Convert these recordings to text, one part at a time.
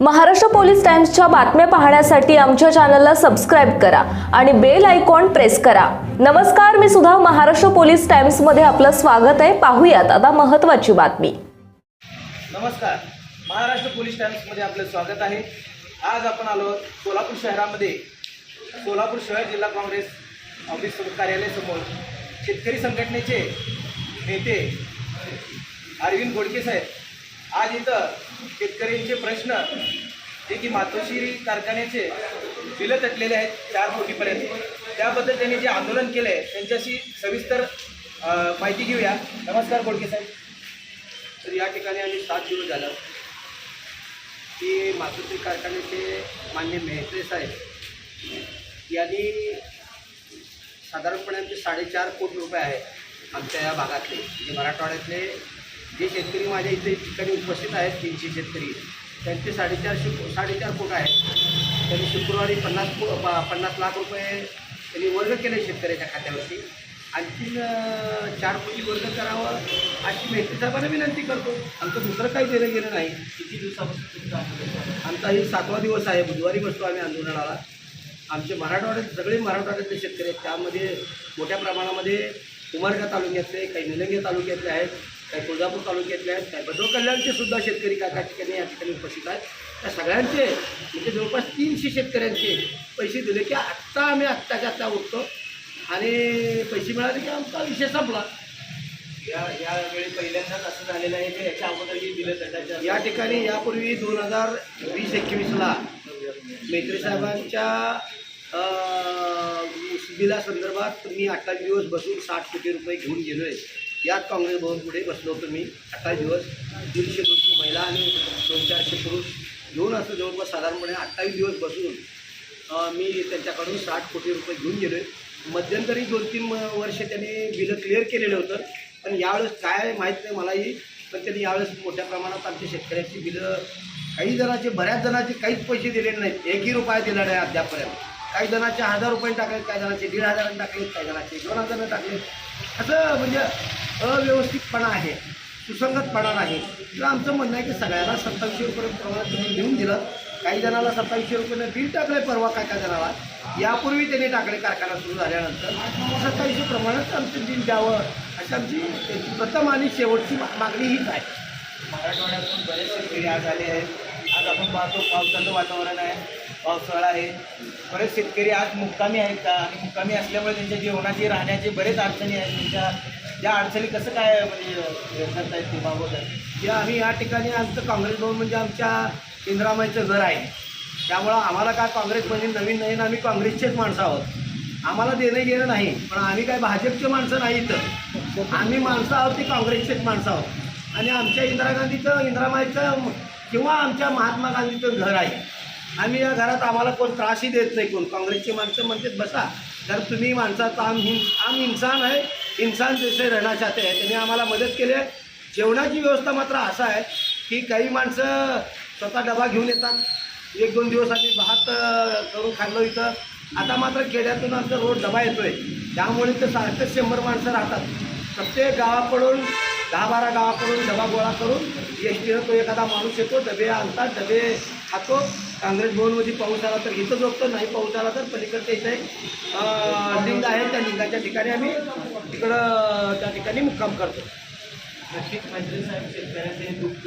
Maharashtra police टाइम्सच्या बातम्या पाहण्यासाठी आमच्या चॅनलला सबस्क्राईब करा आणि बेल आयकॉन प्रेस करा. नमस्कार मी सुद्धा महाराष्ट्र पोलीस टाइम्समध्ये आपलं स्वागत आहे. पाहूयात आता महत्वाची बातमी. नमस्कार महाराष्ट्र पोलीस टाइम्समध्ये आपलं स्वागत आहे. आज आपण आलो सोलापूर शहरामध्ये. सोलापूर शहर जिल्हा काँग्रेस ऑफिस कार्यालयासमोर शेतकरी संघटनेचे नेते अरविंद गोडके साहेब आज इथं शेतकऱ्यांचे प्रश्न जे की मातोश्री कारखान्याचे बिलं तटलेले आहेत चार कोटीपर्यंत. त्याबद्दल त्यांनी जे आंदोलन केलं आहे त्यांच्याशी सविस्तर माहिती घेऊया. नमस्कार गोडके साहेब. तर या ठिकाणी आम्ही सात दिवस झालं. की मातोश्री कारखान्याचे मान्य मेहत्रे साहेब यांनी साधारणपणे आमचे साडेचार कोटी रुपये आहेत आमच्या या भागातले म्हणजे मराठवाड्यातले जे शेतकरी माझ्या इथे ठिकाणी उपस्थित आहेत तीनशे शेतकरी. त्यांचे साडेचारशे साडेचार कोट आहेत त्यांनी शुक्रवारी पन्नास को पन्नास लाख रुपये त्यांनी वर्ग केले शेतकऱ्याच्या खात्यावरती. आणखीन चार कोटी वर्ग करावं अशी मेहती साहेबांना विनंती करतो. आमचं दुसरं काही देणं गेलं नाही. किती दिवसापासून आमचा हे सातवा दिवस आहे. बुधवारी बसतो आम्ही आंदोलनाला. आमचे मराठवाड्यात सगळे मराठवाड्यातले शेतकरी आहेत. त्यामध्ये मोठ्या प्रमाणामध्ये उमरगा तालुक्यातले काही निलंगे तालुक्यातले आहेत. काही तुळजापूर तालुक्यातले आहेत काही बदो कल्याणचे सुद्धा शेतकरी काका ठिकाणी या ठिकाणी उपस्थित आहेत. त्या सगळ्यांचे म्हणजे जवळपास तीनशे शेतकऱ्यांचे पैसे दिले की आत्ता आम्ही आत्ताच्या आत्ता उठतो. आणि पैसे मिळाले की आमचा विषय संपला. या यावेळी पहिल्यांदाच असं झालेलं आहे की याच्या अगोदरही दिलं तटाच्या या ठिकाणी यापूर्वी दोन हजार वीस एकवीसला मेत्रे साहेबांच्या बिलासंदर्भात मी अठ्ठावीस दिवस बसून साठ कोटी रुपये घेऊन गेलो आहे याच काँग्रेस भवन पुढे बसलो होतो मी. अठ्ठावीस दिवस दीडशे दोनशे महिला आणि दोन चारशे पुरुष घेऊन असं जवळपास साधारणपणे अठ्ठावीस दिवस बसून मी त्यांच्याकडून साठ कोटी रुपये घेऊन गेलो आहे मध्यंतरी दोन तीन म- वर्ष त्यांनी बिलं क्लिअर केलेलं होतं. पण यावेळेस काय माहीत नाही मलाही पण त्यांनी यावेळेस मोठ्या प्रमाणात आमच्या शेतकऱ्यांची बिलं काही जणांचे बऱ्याच जणांचे काहीच पैसे दिलेले नाहीत. एकही रुपया दिला नाही अद्यापपर्यंत. काही जणांचे हजार रुपये टाकलेत काही जणांचे दीड हजारांनी टाकलेत काही जणांचे दोन हजारांनी टाकलेत. असं म्हणजे अव्यवस्थितपणा आहे सुसंगतपणा नाही. तर आमचं म्हणणं आहे की सगळ्यांना सत्तावीसशे रुपये प्रमाणात तुम्ही देऊन दिलं काही जणाला सत्तावीसशे रुपये बिल टाकलं परवा काय काय जणाला यापूर्वी त्यांनी टाकले कारखाना सुरू झाल्यानंतर. सत्तावीसशे प्रमाणात आमचं बिल द्यावं. अशी आमची प्रथम आणि शेवटची मागणी हीच आहे. मराठवाड्यातून बरेच शेतकरी आज आले आहेत. आज आपण पाहतो पावसाचं वातावरण आहे. पावसाळा आहे. बरेच शेतकरी आज मुक्कामी आहेत. का आणि मुक्कामी असल्यामुळे त्यांच्या जेवणाची राहण्याची बरेच अडचणी आहेत. त्यांच्या ज्या अडचणी कसं काय म्हणजे करता येतील बाबत की आम्ही या ठिकाणी आमचं काँग्रेस भवन म्हणजे आमच्या इंदिरामाईचं घर आहे. त्यामुळं आम्हाला काय काँग्रेस म्हणजे नवीन नवीन आम्ही काँग्रेसचेच माणसं आहोत. आम्हाला देणं गेलं नाही पण आम्ही काय भाजपचे माणसं नाही इथं. आम्ही माणसं आहोत ती काँग्रेसचेच माणसं आहोत. आणि आमच्या इंदिरा गांधीचं इंदिरामाईचं किंवा आमच्या महात्मा गांधीचं घर आहे. आम्ही या घरात आम्हाला कोण त्रासही देत नाही कोण काँग्रेसची माणसं म्हणतात बसा तर तुम्ही माणसाचा आम हिं आम इन्सान आहे इन्सान जैसे रहना चाहते आहे त्यांनी आम्हाला मदत केली आहे. जेवणाची व्यवस्था मात्र असा आहे की काही माणसं स्वतः डबा घेऊन येतात. एक दोन दिवस आम्ही भात करून खाल्लो इथं. आता मात्र खेड्यातून आमचा रोड डबा येतोय. त्यामुळे इथं सारखं शंभर माणसं राहतात. प्रत्येक गावाकडून दहा बारा गावाकडून डबा गोळा करून एस टीनं तो एखादा माणूस येतो डबे आणतात डबे खातो. काँग्रेस भवनमध्ये पाऊस आला तर इथं झोपतो नाही पाऊस आला तर पलीकडच्या इथे अ, लिंग आहे. त्या लिंगाच्या ठिकाणी आम्ही तिकडं त्या ठिकाणी मुक्काम करतो. नक्कीच मंत्री साहेब शेतकऱ्यांचे दुःख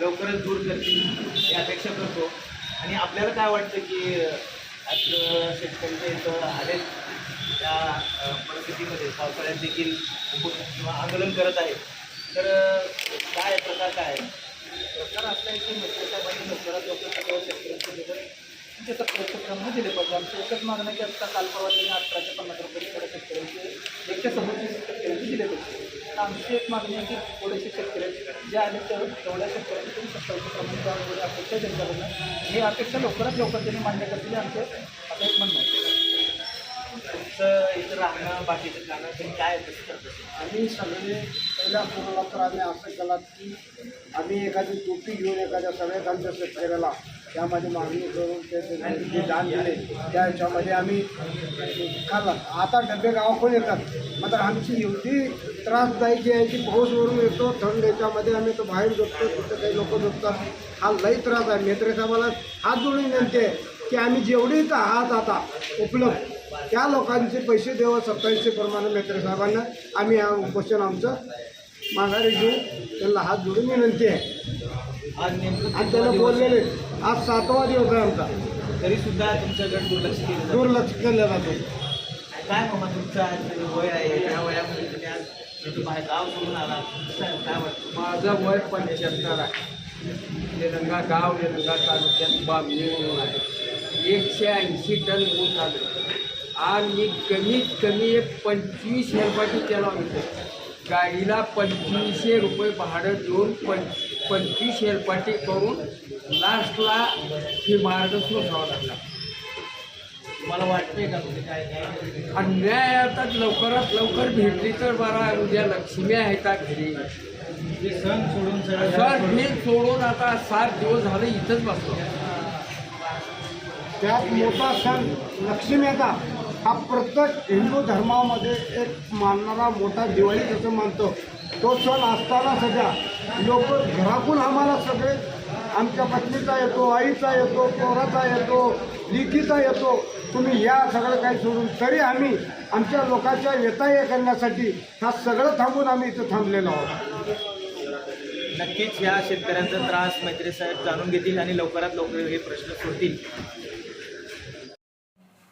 लवकरच दूर करतील ही अपेक्षा करतो. आणि आपल्याला काय वाटतं की आज शेतकऱ्यांच्या इथं आले त्या परिस्थितीमध्ये पावसाळ्यात देखील किंवा आंदोलन करत आहेत. तर काय प्रकार काय आहे सरकार असं आहे की लवकरात लवकर सगळ्या शेतकऱ्यांचे निवेदन म्हणजे सत्तावीसशे प्रमाणे दिले पाहिजे. आमची एकच मागणं आहे की आता काल परवा त्यांनी अठराशे पन्नास रुपये सगळ्या शेतकऱ्यांचे एकशे सदोतीस शेतकऱ्यांचे दिले पाहिजे तर आमची एक मागणी आहे की थोडेसे शेतकऱ्यांची जे आले तर तेवढ्या शेतकऱ्यांचे तुम्ही सत्तावीसशे प्रमाणे अपेक्षा त्यांच्याकडून. ही अपेक्षा लवकरात लवकर त्यांनी मान्य करतील आमचं आता एक म्हणणं आहे. तुमचं इथं राहणं बाकीचं खाणं तुम्ही काय कसं आम्ही सगळे पहिल्या कोणाला तर आम्ही असं केला की आम्ही एखादी टोपी घेऊन एखाद्या सगळ्यात आमच्या शेतकऱ्याला त्यामध्ये मागणी करून ते जे दान दिले त्या ह्याच्यामध्ये आम्ही खाल्ला. आता डबे गावाकडून येतात. मात्र आमची एवढी त्रासदायकी आहे की पाऊसवरून येतो थंड याच्यामध्ये आम्ही तो बाहेर झोपतो तिथं काही लोक झोपतात. हा लई त्रास आहे. मेत्रे साहेबाला हात जोडून विनंती आहे की आम्ही जेवढे इथं आहात आता उपलब्ध त्या लोकांचे पैसे देव सत्तावीसशे प्रमाणे मेत्रे साहेबांना आम्ही हा उपोषण आमचं माघारी घेऊन त्यांना हात जोडून विनंती आहे. आज नेमकं आणि त्यांना बोललेले आज सातवा दिवस आहे आमचा. तरी सुद्धा तुमच्याकडे दुर्लक्ष केलं जातं. दुर्लक्ष केलं जातो. काय मामा तुमचं आज वय आहे त्या वयामध्ये तुम्ही आज इथं बाहेर गाव सोडून आला कसं- काय वाटतं माझं वय पंच्याहत्तर आहे. निलंगा गाव निलंगा तालुक्यात बामणी म्हणून आहे. एकशे ऐंशी टन ऊस आलं. आणि मी कमीत कमी एक पंचवीस हेलपाटी त्याला होते गाडीला पंचवीसशे रुपये भाडं देऊन पं पंचवीस हेलपाटी करून लास्टला ही मार्ग सोसावा लागला. मला वाटतंय का अन्याय आता लवकरात लवकर भेटली तर बरा उद्या लक्ष्मी आहे का घरी. हे सण सोडून सर मी सोडून आता सात दिवस झाले इथंच बसलो. त्यात मोठा सण लक्ष्मीचा हा प्रत्येक हिंदू धर्मामध्ये एक मानणारा मोठा दिवाळी जसं मानतो. तो सण असताना सध्या लोक घरातून आम्हाला सगळे आमच्या पत्नीचा येतो आईचा येतो पोराचा येतो लिखीचा येतो. तुम्ही या सगळं काही सोडून तरी आम्ही आमच्या लोकांच्या व्यथा करण्यासाठी हा सगळं थांबून आम्ही इथं थांबलेलो आहोत. नक्कीच या शेतकऱ्यांचा त्रास मैत्री साहेब जाणून घेतील आणि लवकरात लवकर हे प्रश्न सोडतील.